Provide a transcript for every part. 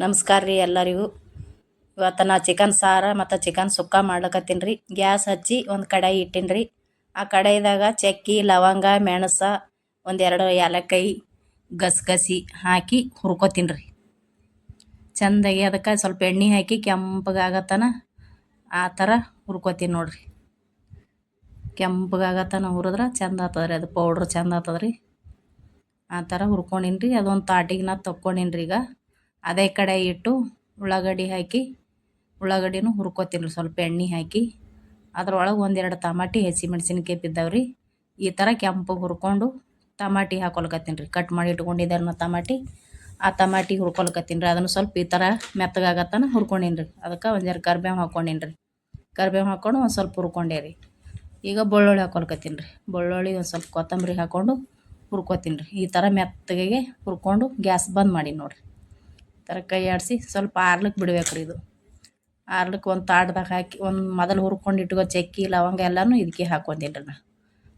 ನಮಸ್ಕಾರ ರೀ ಎಲ್ಲರಿಗೂ. ಇವತ್ತು ನಾ ಚಿಕನ್ ಸಾರು ಮತ್ತು ಚಿಕನ್ ಸುಕ್ಕ ಮಾಡ್ಲಕತ್ತೀನಿ ರೀ. ಗ್ಯಾಸ್ ಹಚ್ಚಿ ಒಂದು ಕಡಾಯಿ ಇಟ್ಟೀನಿ ರೀ. ಆ ಕಡಾಯಿದಾಗ ಚಕ್ಕಿ, ಲವಂಗ, ಮೆಣಸ ಒಂದೆರಡು ಏಲಕ್ಕಾಯಿ ಗಸಗಸಿ ಹಾಕಿ ಹುರ್ಕೋತೀನಿ ರೀ. ಚೆಂದಾಗಿ ಅದಕ್ಕೆ ಸ್ವಲ್ಪ ಎಣ್ಣೆ ಹಾಕಿ ಕೆಂಪಗಾಗತ್ತನ ಆ ಥರ ಹುರ್ಕೋತೀನಿ ನೋಡಿರಿ. ಕೆಂಪಗಾಗತ್ತನ ಹುರಿದ್ರೆ ಚಂದ ಆಗ್ತದೆ ರೀ ಅದು ಪೌಡ್ರ್ ಚೆಂದ ಆಗ್ತದ ರೀ. ಆ ಥರ ಹುರ್ಕೊಂಡೀನಿ ರೀ. ಅದೊಂದು ತಾಟಿಗೆ ನಾ ತಕ್ಕೊಂಡೀನಿ ರೀ ಈಗ. ಅದೇ ಕಡೆ ಇಟ್ಟು ಉಳ್ಳಾಗಡ್ಡಿ ಹಾಕಿ, ಉಳ್ಳಾಗಡ್ಡಿನೂ ಹುರ್ಕೋತೀನಿ ರೀ, ಸ್ವಲ್ಪ ಎಣ್ಣೆ ಹಾಕಿ. ಅದ್ರೊಳಗೆ ಒಂದೆರಡು ಟಮಾಟಿ ಹಸಿಮೆಣ್ಸಿನ್ಕಾಯಿ ಬಿದ್ದಾವ್ರಿ. ಈ ಥರ ಕೆಂಪು ಹುರ್ಕೊಂಡು ತಮಾಟಿ ಹಾಕೊಳ್ಕತ್ತೀನಿ ರೀ. ಕಟ್ ಮಾಡಿ ಇಟ್ಕೊಂಡಿದ್ದಾರೆ ನಾ ತಮಾಟಿ ಆ ತಮಾಟಿ ಹುರ್ಕೊಳ್ಕತ್ತೀನಿ ರೀ. ಅದನ್ನು ಸ್ವಲ್ಪ ಈ ಥರ ಮೆತ್ತಗಾಗತ್ತನ ಹುರ್ಕೊಂಡೀನಿ ರೀ. ಅದಕ್ಕೆ ಒಂದೆರಡು ಕರ್ಬೇವು ಹಾಕ್ಕೊಂಡೀನಿ ರೀ. ಕರ್ಬೇವು ಹಾಕ್ಕೊಂಡು ಒಂದು ಸ್ವಲ್ಪ ಹುರ್ಕೊಂಡೆ ರೀ. ಈಗ ಬೆಳ್ಳುಳ್ಳಿ ಹಾಕೊಳ್ಕತ್ತೀನಿ ರೀ. ಬೆಳ್ಳುಳ್ಳಿ ಒಂದು ಸ್ವಲ್ಪ ಕೊತ್ತಂಬರಿ ಹಾಕ್ಕೊಂಡು ಹುರ್ಕೊತೀನಿ ರೀ. ಈ ಥರ ಮೆತ್ತಗೆ ಹುರ್ಕೊಂಡು ಗ್ಯಾಸ್ ಬಂದ್ ಮಾಡಿ ನೋಡಿರಿ. ಥರ ಕೈ ಆಡಿಸಿ ಸ್ವಲ್ಪ ಆರ್ಲಿಕ್ಕೆ ಬಿಡ್ಬೇಕು ರೀ ಇದು. ಆರ್ಲಿಕ್ಕೆ ಒಂದು ತಾಟ್ದಾಗ ಹಾಕಿ, ಒಂದು ಮೊದಲು ಹುರ್ಕೊಂಡು ಇಟ್ಕೋ ಚಕ್ಕಿ, ಲವಂಗ ಎಲ್ಲನೂ ಇದಕ್ಕೆ ಹಾಕೊಂಡಿಲ್ಲ ರೀ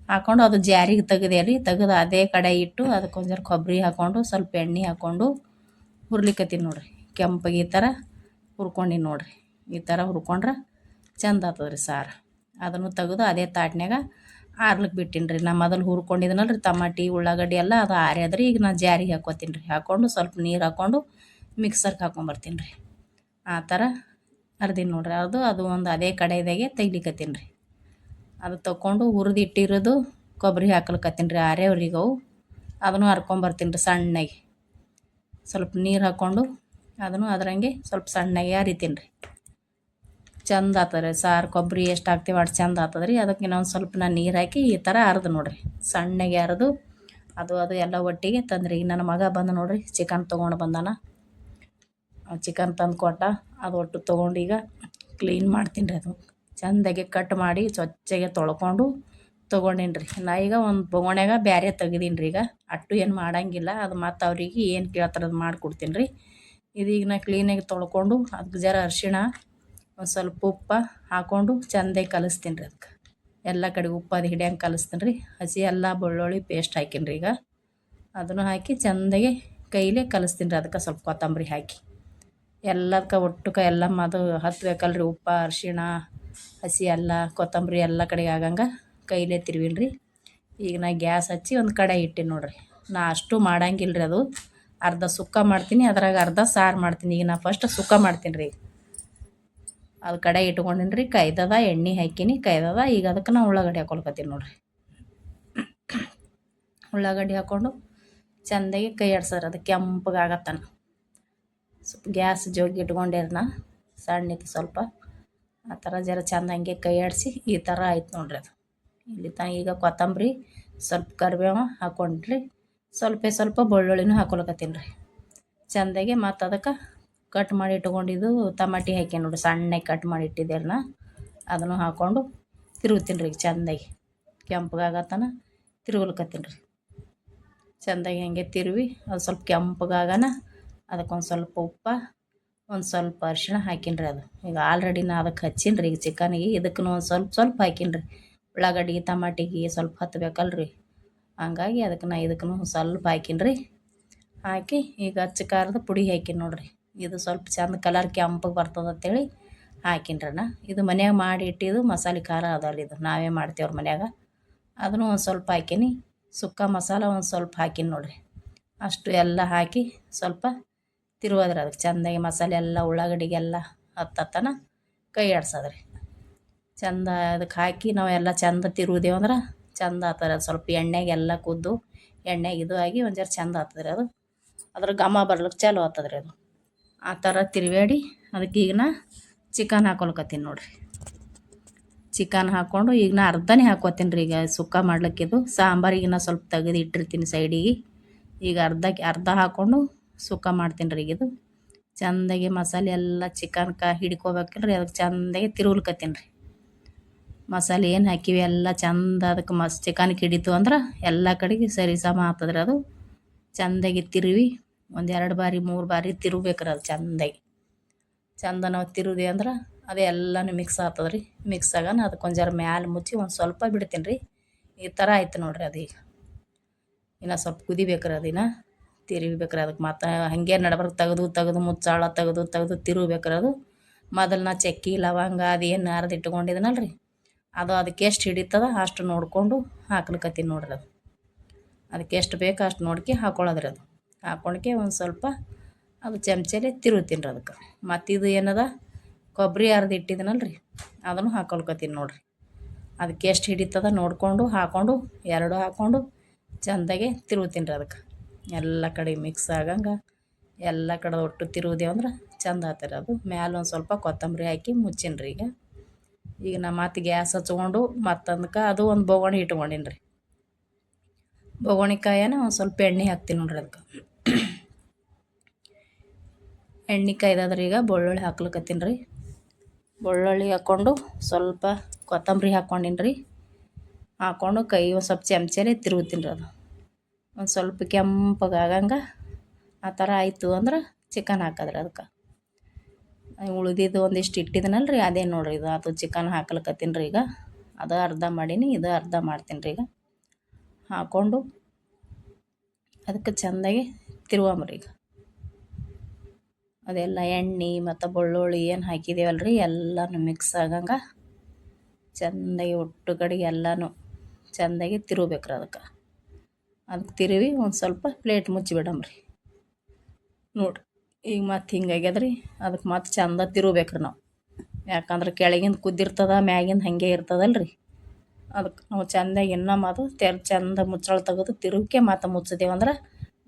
ಹಾಕೊಂಡು ಅದು ಜಾರಿಗೆ ತೆಗೆದೇ ರೀ ತೆಗ್ದು ಅದೇ ಕಡೆ ಇಟ್ಟು ಅದಕ್ಕೆ ಒಂದು ಕೊಬ್ಬರಿ ಹಾಕ್ಕೊಂಡು ಸ್ವಲ್ಪ ಎಣ್ಣೆ ಹಾಕ್ಕೊಂಡು ಹುರ್ಲಿಕ್ಕತ್ತೀನಿ ನೋಡಿರಿ. ಕೆಂಪಗೆ ಈ ಥರ ಹುರ್ಕೊಂಡೀನಿ ನೋಡಿರಿ. ಈ ಥರ ಹುರ್ಕೊಂಡ್ರೆ ಚಂದ ಆಗ್ತದೆ ರೀ ಸಾರು. ಅದನ್ನು ತೆಗೆದು ಅದೇ ತಾಟ್ನ್ಯಾಗ ಆರ್ಲಿಕ್ಕೆ ಬಿಟ್ಟೀನಿ ರೀ ನಾ ಮೊದಲು ಹುರ್ಕೊಂಡಿದ್ನಲ್ಲ ರೀ ಟಮಾಟಿ, ಉಳ್ಳಾಗಡ್ಡಿ ಎಲ್ಲ ಅದು ಆರ್ಯಾದ್ರಿ, ಈಗ ನಾನು ಜಾರಿಗೆ ಹಾಕ್ಕೊತೀನಿ ರೀ ಹಾಕ್ಕೊಂಡು ಸ್ವಲ್ಪ ನೀರು ಹಾಕ್ಕೊಂಡು ಮಿಕ್ಸರ್ಗೆ ಹಾಕೊಂಬರ್ತೀನಿ ರೀ. ಆ ಥರ ಅರ್ದೀನಿ ನೋಡ್ರಿ. ಅದು ಅದು ಒಂದು ಅದೇ ಕಡೆದಾಗೆ ತೆಗಿಲಿಕತ್ತೀನಿ ರೀ. ಅದು ತೊಗೊಂಡು ಹುರಿದು ಇಟ್ಟಿರೋದು ಕೊಬ್ಬರಿ ಹಾಕ್ಲಿಕತ್ತೀನಿ ರೀ. ಆರೇವ್ರಿಗೆ ಅವು. ಅದನ್ನು ಹರ್ಕೊಂಬರ್ತೀನಿ ರೀ ಸಣ್ಣಗೆ. ಸ್ವಲ್ಪ ನೀರು ಹಾಕ್ಕೊಂಡು ಅದನ್ನು ಅದರಂಗೆ ಸ್ವಲ್ಪ ಸಣ್ಣಗೆ ಅರಿತೀನಿ ರೀ. ಚಂದ ಆಗ್ತದೆ ರೀ ಸಾರು, ಕೊಬ್ಬರಿ ಎಷ್ಟು ಹಾಕ್ತೀವಿ ಅಷ್ಟು ಚಂದ ಆಗ್ತದೆ ರೀ. ಅದಕ್ಕೆ ಇನ್ನೊಂದು ಸ್ವಲ್ಪ ನಾನು ನೀರು ಹಾಕಿ ಈ ಥರ ಅರ್ದು ನೋಡಿರಿ. ಸಣ್ಣಗೆ ಅರ್ದು ಅದು ಅದು ಎಲ್ಲ ಒಟ್ಟಿಗೆ ತಂದ್ರಿ. ಈಗ ನನ್ನ ಮಗ ಬಂದ ನೋಡಿರಿ, ಚಿಕನ್ ತೊಗೊಂಡು ಬಂದಾನ. ಚಿಕನ್ ತಂದು ಕೊಟ್ಟ, ಅದು ಒಟ್ಟು ತೊಗೊಂಡು ಈಗ ಕ್ಲೀನ್ ಮಾಡ್ತೀನಿ ರೀ ಅದು. ಚೆಂದಾಗಿ ಕಟ್ ಮಾಡಿ ಸ್ವಚ್ಛಗೆ ತೊಳ್ಕೊಂಡು ತೊಗೊಂಡೀನಿ ರೀ ನಾ ಈಗ ಒಂದು ಬೊಗಣ್ಯಾಗ ಬ್ಯಾರೆ ತೆಗ್ದೀನಿ ರೀ ಈಗ. ಅಟ್ಟು ಏನು ಮಾಡಂಗಿಲ್ಲ. ಅದು ಮತ್ತು ಅವ್ರಿಗೆ ಏನು ಕೇಳ್ತಾರೆ ಅದು ಮಾಡಿಕೊಡ್ತೀನಿ ರೀ. ಇದೀಗ ನಾ ಕ್ಲೀನಾಗಿ ತೊಳ್ಕೊಂಡು ಅದಕ್ಕೆ ಜರ ಅರಿಶಿಣ, ಒಂದು ಸ್ವಲ್ಪ ಉಪ್ಪ ಹಾಕ್ಕೊಂಡು ಚೆಂದಾಗಿ ಕಲಿಸ್ತೀನಿ ರೀ ಅದಕ್ಕೆ ಎಲ್ಲ ಕಡೆ ಉಪ್ಪು ಅದು ಹಿಡಿಯಂಗೆ ಕಲಿಸ್ತೀನಿ ರೀ. ಹಸಿ ಎಲ್ಲ ಬೆಳ್ಳುಳ್ಳಿ ಪೇಸ್ಟ್ ಹಾಕೀನಿ ರೀ ಈಗ. ಅದನ್ನು ಹಾಕಿ ಚೆಂದಾಗಿ ಕೈಲೇ ಕಲಿಸ್ತೀನಿ ರೀ ಅದಕ್ಕೆ ಸ್ವಲ್ಪ ಕೊತ್ತಂಬರಿ ಹಾಕಿ. ಎಲ್ಲದಕ್ಕೆ ಒಟ್ಟುಕ ಎಲ್ಲ ಅದು ಹತ್ಬೇಕಲ್ರಿ ಉಪ್ಪು, ಅರಿಶಿಣ, ಹಸಿ ಎಲ್ಲ ಕೊತ್ತಂಬರಿ ಎಲ್ಲ ಕಡೆಗೆ ಆಗಂಗೆ ಕೈಲೇ ತಿರುವಿಲ್ರಿ ಈಗ ನಾ ಗ್ಯಾಸ್ ಹಚ್ಚಿ ಒಂದು ಕಡೆ ಇಟ್ಟೀನಿ ನೋಡ್ರಿ. ನಾ ಅಷ್ಟು ಮಾಡಂಗಿಲ್ಲ ರೀ ಅದು. ಅರ್ಧ ಸುಕ್ಕ ಮಾಡ್ತೀನಿ, ಅದ್ರಾಗ ಅರ್ಧ ಸಾರು ಮಾಡ್ತೀನಿ. ಈಗ ನಾ ಫಸ್ಟ್ ಸುಕ್ಕ ಮಾಡ್ತೀನಿ ರೀ ಅದು ಕಡೆ ಇಟ್ಕೊಂಡಿನಿ ರೀ ಕೈದದ ಎಣ್ಣೆ ಹಾಕಿನಿ. ಕೈದದ ಈಗ ಅದಕ್ಕೆ ನಾ ಉಳ್ಳಾಗಡ್ಡಿ ಹಾಕೊಳ್ಕತ್ತೀನಿ ನೋಡ್ರಿ. ಉಳ್ಳಾಗಡ್ಡಿ ಹಾಕ್ಕೊಂಡು ಚೆಂದಾಗಿ ಕೈ ಆಡ್ಸೋರು ಅದು ಕೆಂಪಗಾಗತ್ತನ. ಸ್ವಲ್ಪ ಗ್ಯಾಸ್ ಜೋಗಿ ಇಟ್ಕೊಂಡೇರ್ನ ಸಣ್ಣಕ್ಕೆ ಸ್ವಲ್ಪ. ಆ ಥರ ಜರ ಚೆಂದ ಹಂಗೆ ಕೈ ಆಡಿಸಿ ಈ ಥರ ಆಯ್ತು ನೋಡ್ರಿ ಅದು. ಇಲ್ಲಿ ತ, ಈಗ ಕೊತ್ತಂಬರಿ ಸ್ವಲ್ಪ ಕರಿಬೇವು ಹಾಕ್ಕೊಂಡ್ರಿ ಸ್ವಲ್ಪ ಸ್ವಲ್ಪ ಬೆಳ್ಳುಳ್ಳಿನೂ ಹಾಕೊಳಕತ್ತೀನಿ ರೀ. ಚೆಂದಾಗಿ ಮತ್ತು ಅದಕ್ಕೆ ಕಟ್ ಮಾಡಿ ಇಟ್ಕೊಂಡಿದ್ದು ತಮಾಟಿ ಹಾಕಿ ನೋಡಿ ಸಣ್ಣಗೆ ಕಟ್ ಮಾಡಿ ಇಟ್ಟಿದ್ದೇನ ಅದನ್ನು ಹಾಕ್ಕೊಂಡು ತಿರುಗುತ್ತೀನಿ ರೀ ಚೆಂದಾಗಿ. ಕೆಂಪಗಾಗತ್ತನ ತಿರುಗಲ್ಕತ್ತೀನಿ ರೀ. ಚೆಂದಾಗಿ ಹಂಗೆ ತಿರುವಿ, ಅದು ಸ್ವಲ್ಪ ಕೆಂಪಗಾಗನ ಅದಕ್ಕೊಂದು ಸ್ವಲ್ಪ ಉಪ್ಪು, ಒಂದು ಸ್ವಲ್ಪ ಅರಿಶಿಣ ಹಾಕಿನ್ರಿ ಅದು. ಈಗ ಆಲ್ರೆಡಿ ನಾ ಅದಕ್ಕೆ ಹಚ್ಚೀನಿ ರೀ ಈಗ ಚಿಕನಿಗೆ ಇದಕ್ಕೂ ಒಂದು ಸ್ವಲ್ಪ ಸ್ವಲ್ಪ ಹಾಕಿನ್ರಿ. ರೀ ಉಳ್ಳಾಗಡ್ಡಿ, ಟಮಾಟಿಗೆ ಸ್ವಲ್ಪ ಹತ್ತಬೇಕಲ್ರಿ ಹಂಗಾಗಿ ಅದಕ್ಕೆ ನಾ ಇದಕ್ಕೂ ಸ್ವಲ್ಪ ಹಾಕಿನ್ರಿ. ಹಾಕಿ ಈಗ ಹಚ್ಚು ಖಾರದ ಪುಡಿ ಹಾಕಿನಿ ನೋಡ್ರಿ. ಇದು ಸ್ವಲ್ಪ ಚಂದ ಕಲರ್ ಕೆಂಪಗೆ ಬರ್ತದೆ ಅಂತೇಳಿ ಹಾಕಿನ್ರಿ ನಾ. ಇದು ಮನ್ಯಾಗ ಮಾಡಿ ಇಟ್ಟಿದ್ದು ಮಸಾಲೆ ಖಾರ ಅದಲ್ಲ ಇದು. ನಾವೇ ಮಾಡ್ತೇವ್ರಿ ಮನ್ಯಾಗ. ಅದನ್ನು ಒಂದು ಸ್ವಲ್ಪ ಹಾಕೀನಿ. ಸುಕ್ಕ ಮಸಾಲ ಒಂದು ಸ್ವಲ್ಪ ಹಾಕಿನಿ ನೋಡ್ರಿ. ಅಷ್ಟು ಎಲ್ಲ ಹಾಕಿ ಸ್ವಲ್ಪ ತಿರುವದ್ರಿ ಅದಕ್ಕೆ ಚೆಂದಾಗಿ ಮಸಾಲೆ ಎಲ್ಲ ಉಳ್ಳಾಗಡ್ಡಿಗೆಲ್ಲ ಹತ್ತತ್ತನ ಕೈ ಆಡ್ಸೋದ್ರಿ. ಚೆಂದ ಅದಕ್ಕೆ ಹಾಕಿ ನಾವೆಲ್ಲ ಚೆಂದ ತಿರುವುದೇವು ಅಂದ್ರೆ ಚೆಂದ ಆತದ ಸ್ವಲ್ಪ ಎಣ್ಣೆಗೆಲ್ಲ ಕುದ್ದು ಎಣ್ಣೆಗೆ ಇದು ಆಗಿ ಒಂದು ಚಂದ ಆತದ್ರಿ ಅದು. ಅದ್ರ ಘಮ ಬರ್ಲಿಕ್ಕೆ ಚಾಲು ಆತದ್ರಿ ಅದು. ಆ ಥರ ತಿರುವಾಡಿ ಅದಕ್ಕೆ ಈಗ ಚಿಕನ್ ಹಾಕೊಳ್ಕತ್ತೀನಿ ನೋಡಿರಿ. ಚಿಕನ್ ಹಾಕ್ಕೊಂಡು ಈಗ ನಾ ಅರ್ಧನೇ ಹಾಕೋತೀನಿ ರೀ ಈಗ ಸುಕ್ಕ ಮಾಡ್ಲಿಕ್ಕಿದು. ಸಾಂಬಾರಿಗೆ ನಾ ಸ್ವಲ್ಪ ತೆಗೆದು ಇಟ್ಟಿರ್ತೀನಿ ಸೈಡಿಗೆ. ಈಗ ಅರ್ಧಕ್ಕೆ ಅರ್ಧ ಹಾಕ್ಕೊಂಡು ಸುಕ್ಕ ಮಾಡ್ತೀನಿ ರೀ ಇದು ಚೆಂದಾಗಿ ಮಸಾಲೆ ಎಲ್ಲ ಚಿಕನ್ ಹಿಡ್ಕೋಬೇಕಲ್ಲ ರೀ ಅದಕ್ಕೆ ಚೆಂದಾಗಿ ತಿರುಗ್ಲಿಕತ್ತೀನಿ ರೀ. ಮಸಾಲೆ ಏನು ಹಾಕಿವಿ ಎಲ್ಲ ಚಂದ ಅದಕ್ಕೆ ಮಸ್ ಚಿಕನ್ಗೆ ಹಿಡಿತು ಅಂದ್ರೆ ಎಲ್ಲ ಕಡೆಗೆ ಸರಿ ಸಮ ಆಗ್ತದ್ರಿ ಅದು. ಚೆಂದಾಗಿ ತಿರುವಿ, ಒಂದು ಎರಡು ಬಾರಿ, ಮೂರು ಬಾರಿ ತಿರುಗ್ಬೇಕ್ರಿ ಅದು ಚಂದಾಗಿ. ಚೆಂದ ನಾವು ತಿರುವಿ ಅಂದ್ರೆ ಅದು ಎಲ್ಲನೂ ಮಿಕ್ಸ್ ಆಗ್ತದೆ ರೀ. ಮಿಕ್ಸ್ ಆಗಾನ ಅದಕ್ಕೆ ಒಂದು ಜರ ಮ್ಯಾಲೆ ಮುಚ್ಚಿ ಒಂದು ಸ್ವಲ್ಪ ಬಿಡ್ತೀನಿ ರೀ. ಈ ಥರ ಆಯ್ತು ನೋಡ್ರಿ ಅದೀಗ ಇನ್ನು ಸ್ವಲ್ಪ ಕುದಿಬೇಕ್ರಿ ಅದಿನ ತಿರುಗ್ಬೇಕ್ರಿ ಅದಕ್ಕೆ ಮತ್ತು ಹಾಗೆ ನಡ್ಬರ್ಕ್ ತೆಗೆದು ತೆಗೆದು, ಮುಚ್ಚಾಳ, ತೆಗೆದು ತೆಗೆದು ತಿರುಗ್ಬೇಕ್ರಿ ಅದು. ಮೊದಲು ನಾ ಚಕ್ಕಿ, ಲವಂಗ ಅದೇನು ಅರ್ದು ರೀ ಅದು ಅದಕ್ಕೆ ಎಷ್ಟು ಹಿಡಿತದ ಅಷ್ಟು ನೋಡಿಕೊಂಡು ಹಾಕ್ಲಿಕತ್ತೀನಿ ನೋಡ್ರಿ ಅದು. ಅದಕ್ಕೆ ಎಷ್ಟು ಬೇಕು ಅಷ್ಟು ನೋಡ್ಕೆ ಹಾಕೊಳ್ಳೋದ್ರಿ ಅದು. ಹಾಕೊಂಡ್ಕೆ ಒಂದು ಸ್ವಲ್ಪ ಅದು ಚಮಚಲಿ ತಿರುಗ್ತೀನಿ ರೀ ಅದಕ್ಕೆ. ಮತ್ತು ಇದು ಏನದ? ಕೊಬ್ಬರಿ ಅರ್ದು ಇಟ್ಟಿದ್ದೀನಲ್ಲ ರೀ ಅದನ್ನು ಹಾಕೊಳ್ಕತ್ತೀನಿ ನೋಡ್ರಿ. ಅದಕ್ಕೆ ಎಷ್ಟು ಹಿಡಿತದ ನೋಡಿಕೊಂಡು ಹಾಕ್ಕೊಂಡು ಎರಡು ಹಾಕ್ಕೊಂಡು ಚಂದಾಗೆ ತಿರುಗ್ತೀನಿ ರೀ ಅದಕ್ಕೆ. ಎಲ್ಲ ಕಡೆ ಮಿಕ್ಸ್ ಆಗಂಗೆ ಎಲ್ಲ ಕಡೆ ಒಟ್ಟು ತಿರುವುದೇವು ಅಂದ್ರೆ ಚಂದ ಆತರಿ ಅದು. ಮ್ಯಾಲೆ ಒಂದು ಸ್ವಲ್ಪ ಕೊತ್ತಂಬರಿ ಹಾಕಿ ಮುಚ್ಚೀನಿ ರೀ ಈಗ. ಈಗ ನಾ ಮತ್ತೆ ಗ್ಯಾಸ್ ಹಚ್ಕೊಂಡು ಮತ್ತೊಂದಕ್ಕೆ ಅದು ಒಂದು ಬೊಗಣಿ ಇಟ್ಕೊಂಡೀನಿ ರೀ ಒಂದು ಸ್ವಲ್ಪ ಎಣ್ಣೆ ಹಾಕ್ತೀನಿ ನೋಡ್ರಿ ಅದಕ್ಕೆ ಎಣ್ಣೆ ಕಾಯ್ದಾದ್ರೆ ಈಗ ಬೆಳ್ಳುಳ್ಳಿ ಹಾಕ್ಲಿಕತ್ತೀನಿ ರೀ ಬೆಳ್ಳುಳ್ಳಿ ಹಾಕ್ಕೊಂಡು ಸ್ವಲ್ಪ ಕೊತ್ತಂಬರಿ ಹಾಕ್ಕೊಂಡಿನಿ ರೀ ಹಾಕ್ಕೊಂಡು ಕೈ ಒಂದು ಸ್ವಲ್ಪ ಚಮಚಲೇ ತಿರುಗ್ತೀನಿ ರೀ ಅದು. ಒಂದು ಸ್ವಲ್ಪ ಕೆಂಪಗೆ ಆಗಂಗೆ ಆ ಥರ ಆಯಿತು ಅಂದ್ರೆ ಚಿಕನ್ ಹಾಕಿದ್ರೆ ಅದಕ್ಕೆ ಉಳಿದಿದ್ದು ಒಂದಿಷ್ಟು ಇಟ್ಟಿದ್ದೀನಲ್ಲ ರೀ ಅದೇ ನೋಡಿರಿ ಇದು ಅದು ಚಿಕನ್ ಹಾಕ್ಲಿಕ್ಕತ್ತೀನಿ ರೀ ಈಗ. ಅದು ಅರ್ಧ ಮಾಡೀನಿ, ಇದು ಅರ್ಧ ಮಾಡ್ತೀನಿ ರೀ ಈಗ. ಹಾಕ್ಕೊಂಡು ಅದಕ್ಕೆ ಚೆಂದಾಗಿ ತಿರುವಂಬ್ರಿ ಈಗ. ಅದೆಲ್ಲ ಎಣ್ಣೆ ಮತ್ತು ಬೆಳ್ಳುಳ್ಳಿ ಏನು ಹಾಕಿದ್ದೀವಲ್ಲ ರೀ ಎಲ್ಲನೂ ಮಿಕ್ಸ್ ಆಗಂಗೆ ಚೆಂದಾಗಿ ಒಟ್ಟು ಕಡೆಗೆ ಎಲ್ಲನೂ ಚೆಂದಾಗಿ ತಿರುಬೇಕ್ರಿ ಅದಕ್ಕೆ. ಅದಕ್ಕೆ ತಿರುವಿ ಒಂದು ಸ್ವಲ್ಪ ಪ್ಲೇಟ್ ಮುಚ್ಚಿಬಿಡಮ್ರಿ ನೋಡಿರಿ, ಈಗ ಮತ್ತೆ ಹಿಂಗಾಗ್ಯದ್ರಿ ಅದಕ್ಕೆ ಮತ್ತೆ ಚಂದ ತಿರುಬೇಕ್ರಿ ನಾವು. ಯಾಕಂದ್ರೆ ಕೆಳಗಿಂದ ಕುದ್ದಿರ್ತದ, ಮ್ಯಾಗಿಂದ ಹಾಗೆ ಇರ್ತದಲ್ಲ ರೀ ಅದಕ್ಕೆ ನಾವು ಚೆಂದಾಗಿ ಇನ್ನೂ ಅದು ತೆರ್ ಚಂದ ಮುಚ್ಚಳ ತೆಗೆದು ತಿರುವಿಕೆ ಮತ್ತೆ ಮುಚ್ಚಿದೇವಂದ್ರೆ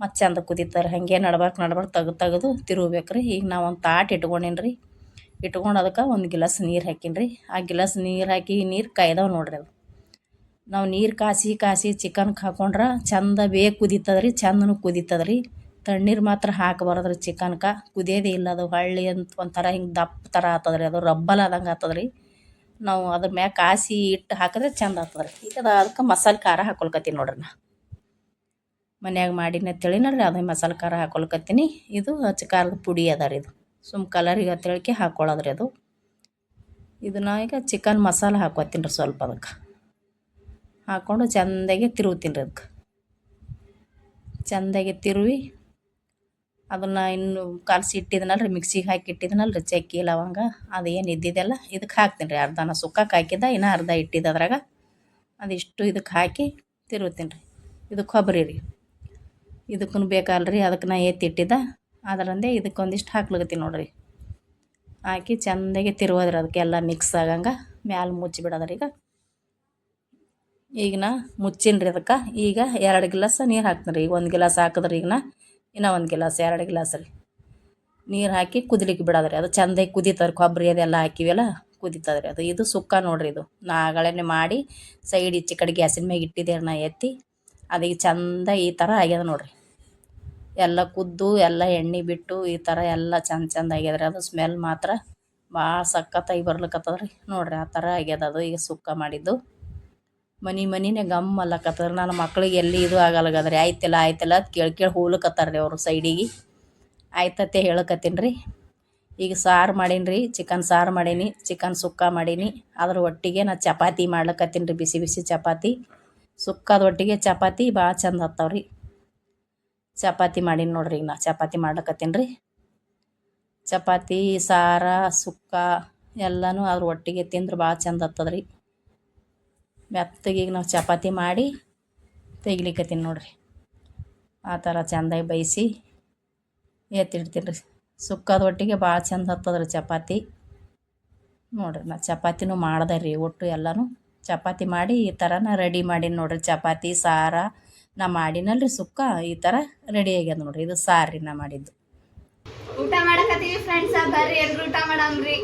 ಮತ್ತೆ ಚಂದ ಕುದೀತಾರೆ. ಹಾಗೆ ನಡ್ಬಾರ್ಕು ನಡ್ಬಾರ್ಕು ತೆಗ್ದು ತೆಗೆದು ತಿರುಗ್ಬೇಕು ರೀ ಈಗ ನಾವು ಒಂದು ತಾಟ್ ಇಟ್ಕೊಂಡೀನಿ ರೀ ಇಟ್ಕೊಂಡು ಅದಕ್ಕೆ ಒಂದು ಗಿಲಾಸ್ ನೀರು ಹಾಕೀನಿ ರೀ ಆ ಗಿಲಾಸ್ ನೀರು ಹಾಕಿ ನೀರು ಕಾಯ್ದವು ನೋಡ್ರಿ ಅದು. ನಾವು ನೀರು ಕಾಸಿ ಕಾಸಿ ಚಿಕನ್ಗೆ ಹಾಕೊಂಡ್ರೆ ಚಂದ ಬೇಗ ಕುದೀತದ ರೀ ಚಂದನು ಕುದೀತದ ರೀ ತಣ್ಣೀರು ಮಾತ್ರ ಹಾಕಬಾರ್ದು ರೀ ಚಿಕನ್ಗೆ ಕುದಿಯೋದೇ ಇಲ್ಲ ಅದು ಹೊಳ್ಳಿ ಅಂತ ಒಂಥರ ಹಿಂಗೆ ದಪ್ಪ ಥರ ಆಗ್ತದ ರೀ ಅದು ರಬ್ಬಲ್ ಆದಂಗೆ ಆಗ್ತದ ರೀ ನಾವು ಅದ್ರ ಮ್ಯಾಗ ಕಾಸಿ ಇಟ್ಟು ಹಾಕಿದ್ರೆ ಚಂದ ಆಗ್ತದ ರೀ ಈಗ ಅದು ಅದಕ್ಕೆ ಮಸಾಲೆ ಖಾರ ಹಾಕೊಳ್ಕತ್ತೀನಿ ನೋಡ್ರಿ ನಾ. ಮನ್ಯಾಗ ಮಾಡಿನ ಅಂತೇಳಿ ನೋಡ್ರಿ ಅದೇ ಮಸಾಲೆ ಖಾರ ಹಾಕೊಳ್ಕತ್ತೀನಿ. ಇದು ಹಚ್ಚ ಖಾರದ ಪುಡಿ ಅದ ರೀ ಇದು. ಸುಮ್ ಕಲರಿಗೆ ಅಂತೇಳಿಕೆ ಹಾಕೊಳ್ಳೋದ್ರಿ ಅದು. ಇದನ್ನ ಈಗ ಚಿಕನ್ ಮಸಾಲೆ ಹಾಕೋತೀನಿ ರೀ ಸ್ವಲ್ಪ ಅದಕ್ಕೆ ಹಾಕ್ಕೊಂಡು ಚೆಂದಾಗಿ ತಿರುಗ್ತೀನಿ ರೀ ಅದಕ್ಕೆ. ಚೆಂದಾಗಿ ತಿರುವಿ, ಅದನ್ನು ಇನ್ನು ಕಲಸಿ ಇಟ್ಟಿದ್ನಲ್ಲ ರೀ, ಮಿಕ್ಸಿಗೆ ಹಾಕಿ ಇಟ್ಟಿದ್ನಲ್ಲ ರೀ, ಚಕ್ಕಿ, ಲವಂಗ, ಅದು ಏನು ಇದ್ದಿದ್ದೆಲ್ಲ ಇದಕ್ಕೆ ಹಾಕ್ತೀನಿ ರೀ, ಅರ್ಧನ ಸುಕ್ಕಕ್ಕೆ ಹಾಕಿದ್ದ, ಇನ್ನೂ ಅರ್ಧ ಇಟ್ಟಿದ್ದ ಅದ್ರಾಗ. ಅದಿಷ್ಟು ಇದಕ್ಕೆ ಹಾಕಿ ತಿರುಗ್ತೀನಿ ರೀ. ಇದು ಕೊಬ್ಬರಿ ರೀ. ಇದಕ್ಕೂ ಬೇಕಲ್ಲ ರೀ, ಅದಕ್ಕೆ ನಾ ಎತ್ತಿಟ್ಟಿದ್ದ ಅದರಂದೇ ಇದಕ್ಕೊಂದಿಷ್ಟು ಹಾಕ್ಲಗತ್ತೀನಿ ನೋಡ್ರಿ. ಹಾಕಿ ಚೆಂದಾಗಿ ತಿರುಗೋದ್ರಿ ಅದಕ್ಕೆಲ್ಲ ಮಿಕ್ಸ್ ಆಗಂಗೆ, ಮ್ಯಾಲೆ ಬಿಡೋದ್ರಿ ಈಗ ನಾ ಮುಚ್ಚಿನ್ರಿ ಅದಕ್ಕೆ. ಈಗ ಎರಡು ಗ್ಲಾಸ್ ನೀರು ಹಾಕ್ತೀನಿ ರೀ ಈಗ ಒಂದು ಗಿಲಾಸ್ ಹಾಕಿದ್ರೆ ಈಗ ನಾ ಇನ್ನೂ ಒಂದು ಗಿಲಾಸ್, ಎರಡು ಗಿಲಾಸ್ ರೀ. ನೀರು ಹಾಕಿ ಕುದಿಲಿಕ್ಕೆ ರೀ ಅದು ಚೆಂದಾಗಿ ಕುದೀತಾರೆ ಕೊಬ್ಬರಿ ಅದೆಲ್ಲ ಹಾಕಿವೆಲ್ಲ ರೀ ಅದು. ಇದು ಸುಕ್ಕ ನೋಡಿರಿ ಇದು. ನಾಗಳೆನೆ ಮಾಡಿ ಸೈಡ್ ಈಚೆ ಕಡೆ ಗ್ಯಾಸಿನ ಮ್ಯಾಗ ಇಟ್ಟಿದ್ದೆ ನಾ ಎತ್ತಿ, ಅದೀಗ ಚಂದ ಈ ಥರ ಆಗ್ಯದ ನೋಡ್ರಿ. ಎಲ್ಲ ಕುದ್ದು, ಎಲ್ಲ ಎಣ್ಣೆ ಬಿಟ್ಟು ಈ ಥರ ಎಲ್ಲ ಚಂದ ಚಂದ ಆಗ್ಯದ ರೀ ಅದು ಸ್ಮೆಲ್ ಮಾತ್ರ ಭಾಳ ಸಖತ್ತಾಗಿ ಬರ್ಲಿಕ್ಕತ್ತದ ರೀ ನೋಡಿರಿ ಆ ಥರ ಆಗ್ಯದ ಅದು. ಈಗ ಸುಕ್ಕ ಮಾಡಿದ್ದು. ಮನೆ ಮನಿನೇ ಗಮ್ ಅಲ್ಲಕತ್ತದ ನನ್ನ ಮಕ್ಳಿಗೆ ಎಲ್ಲಿ ಇದು ಆಗಲ್ಲಾಗದ್ರಿ ಆಯ್ತಿಲ್ಲ ಆಯ್ತಿಲ್ಲ ಅಂತ ಕೇಳಿ ಕೇಳಿ ಹೂಲಕತ್ತಾರ ರೀ ಅವರು ಸೈಡಿಗೆ. ಆಯ್ತತ್ತೆ ಹೇಳಕತ್ತೀನಿ ರೀ ಈಗ ಸಾರು ಮಾಡೀನಿ ರೀ ಚಿಕನ್ ಸಾರು ಮಾಡೀನಿ, ಚಿಕನ್ ಸುಕ್ಕ ಮಾಡೀನಿ. ಅದ್ರ ಒಟ್ಟಿಗೆ ನಾ ಚಪಾತಿ ಮಾಡ್ಲಕತ್ತೀನಿ ರೀ ಬಿಸಿ ಬಿಸಿ ಚಪಾತಿ. ಸುಕ್ಕದ ಒಟ್ಟಿಗೆ ಚಪಾತಿ ಭಾಳ ಚಂದ ಹತ್ತಾವ ರೀ ಚಪಾತಿ ಮಾಡೀನಿ ನೋಡ್ರಿ ಈಗ ನಾ ಚಪಾತಿ ಮಾಡ್ಲಕತ್ತೀನಿ ರೀ ಚಪಾತಿ, ಸಾರ, ಸುಕ್ಕ ಎಲ್ಲನೂ ಅದ್ರ ಒಟ್ಟಿಗೆ ತಿಂದ್ರೆ ಭಾಳ ಚಂದ ಹತ್ತದ ಮೆತ್ತಗೆ ಈಗ ನಾವು ಚಪಾತಿ ಮಾಡಿ ತೆಗಿಲಿಕ್ಕತ್ತೀನಿ ನೋಡ್ರಿ. ಆ ಥರ ಚೆಂದಾಗಿ ಬೇಯಿಸಿ ಎತ್ತಿಡ್ತೀನಿ ರೀ. ಸುಕ್ಕದ ಒಟ್ಟಿಗೆ ಭಾಳ ಚಂದ ಹತ್ತದ್ರಿ ಚಪಾತಿ. ನೋಡಿರಿ, ನಾ ಚಪಾತಿನೂ ಮಾಡ್ದೆ ರೀ ಒಟ್ಟು ಎಲ್ಲನೂ. ಚಪಾತಿ ಮಾಡಿ ಈ ಥರನ ರೆಡಿ ಮಾಡೀನಿ ನೋಡಿರಿ. ಚಪಾತಿ, ಸಾರ ನಾ ಮಾಡಿನಲ್ಲ ರೀ ಸುಕ್ಕ, ಈ ಥರ ರೆಡಿ ಆಗ್ಯದ ನೋಡಿರಿ. ಇದು ಸಾರು ನಾ ಮಾಡಿದ್ದು. ಊಟ ಮಾಡಕತ್ತೀವಿ ಫ್ರೆಂಡ್ಸ್ ಬರ್ರಿ ಎಲ್ಲರೂ ಊಟ ಮಾಡಮ್ರಿ.